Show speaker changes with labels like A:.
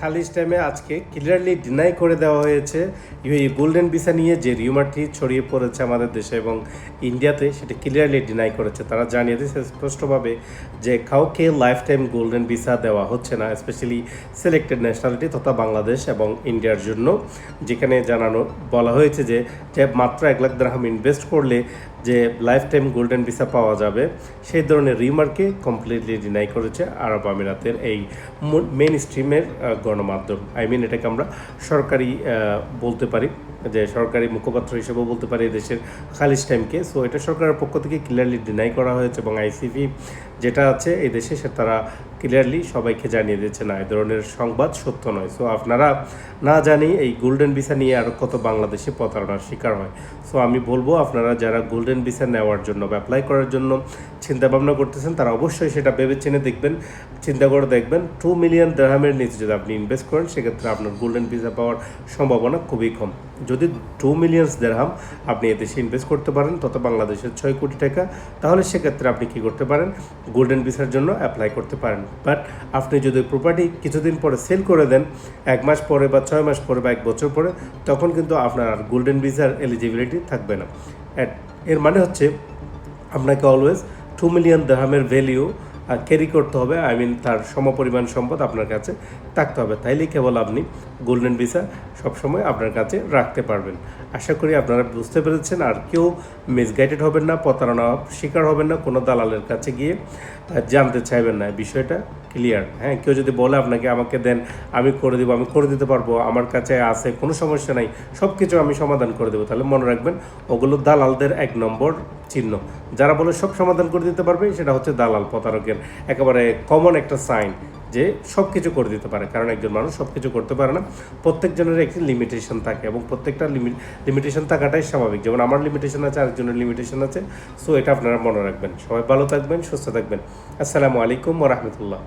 A: Khaleej টাইমে আজকে clearly deny করে দেওয়া হয়েছে। এই গোল্ডেন ভিসা নিয়ে যে রিউমারটি ছড়িয়ে পড়েছে আমাদের দেশে এবং ইন্ডিয়াতে সেটা ক্লিয়ারলি ডিনাই করেছে। তারা জানিয়ে দিয়েছে স্পষ্টভাবে যে কাউকে লাইফ টাইম গোল্ডেন ভিসা দেওয়া হচ্ছে না স্পেশালি সিলেক্টেড ন্যাশনালিটি তথা বাংলাদেশ এবং ইন্ডিয়ার জন্য। যেখানে জানানো, বলা হয়েছে যে যে মাত্র এক লাখ দ্রাহাম ইনভেস্ট করলে যে লাইফ টাইম গোল্ডেন ভিসা পাওয়া যাবে, সেই ধরনের রিমার্কে কমপ্লিটলি ডিনাই করেছে আরব আমিরাতের এই মেন স্ট্রিমের গণমাধ্যম আই মিন এটাকে আমরা সরকারি বলতে পারি। যে সরকারি মুখপাত্র হিসেবেও বলতে পারি দেশের খালিজ টাইমকে। সো এটা সরকারের পক্ষ থেকে ক্লিয়ারলি ডিনাই করা হয়েছে এবং আইসিভি যেটা আছে এই দেশে, সে তারা ক্লিয়ারলি সবাইকে জানিয়ে দিচ্ছে না। এই ধরনের সংবাদ সত্য নয়। সো আপনারা না জানি এই গোল্ডেন ভিসা নিয়ে আরও কত বাংলাদেশে প্রতারণার শিকার হয়। সো আমি বলব, আপনারা যারা গোল্ডেন ভিসা নেওয়ার জন্য বা অ্যাপ্লাই করার জন্য চিন্তা ভাবনা করতেছেন, তারা অবশ্যই সেটা ভেবে চিনে দেখবেন, চিন্তা করে দেখবেন। টু মিলিয়ন দেড়হামের নিচে যদি আপনি ইনভেস্ট করেন, সেক্ষেত্রে আপনার গোল্ডেন ভিসা পাওয়ার সম্ভাবনা খুবই কম। যদি টু মিলিয়ন্স দেড়হাম আপনি এদেশে ইনভেস্ট করতে পারেন তত বাংলাদেশের ছয় কোটি টাকা, তাহলে সেক্ষেত্রে আপনি কি করতে পারেন? গোল্ডেন ভিসার জন্য অ্যাপ্লাই করতে পারেন। বাট আপনি যদি প্রপার্টি কিছুদিন পরে সেল করে দেন, এক মাস পরে বা ছয় মাস পরে বা এক বছর পরে, তখন কিন্তু আপনার আর গোল্ডেন ভিসার এলিজিবিলিটি থাকবে না। এর- মানে হচ্ছে, আপনাকে অলওয়েজ টু মিলিয়ন দেহামের ভ্যালিউ ক্যারি করতে হবে আই মিন তার সমপরিমাণ সম্পদ আপনার কাছে থাকতে হবে। তাইলেই কেবল আপনি গোল্ডেন ভিসা সবসময় আপনার কাছে রাখতে পারবেন। আশা করি আপনারা বুঝতে পেরেছেন, আর কেউ মিসগাইডেড হবেন না, প্রতারণা শিকার হবেন না, কোনো দালালের কাছে গিয়ে জানতে চাইবেন না। বিষয়টা ক্লিয়ার হ্যাঁ কেউ যদি বলে আপনাকে, আমাকে দেন, আমি করে দেবো, আমি করে দিতে পারব, আমার কাছে আছে, কোনো সমস্যা নাই সব কিছু আমি সমাধান করে দেবো। তাহলে মনে রাখবেন, ওগুলো দালালদের এক নম্বর চিহ্ন। যারা বলে সব সমাধান করে দিতে পারবে, সেটা হচ্ছে দালাল প্রতারকের একেবারে কমন একটা সাইন যে সব কিছু করে দিতে পারে। কারণ একজন মানুষ সব কিছু করতে পারে না। প্রত্যেকজনের একটি লিমিটেশন থাকে এবং প্রত্যেকটা লিমিট লিমিটেশন থাকাটাই স্বাভাবিক। যেমন আমার লিমিটেশন আছে, আরেকজনের লিমিটেশন আছে। সো এটা আপনারা মনে রাখবেন। সবাই ভালো থাকবেন, সুস্থ থাকবেন। আসসালামু আলাইকুম রহমতুল্লাহ।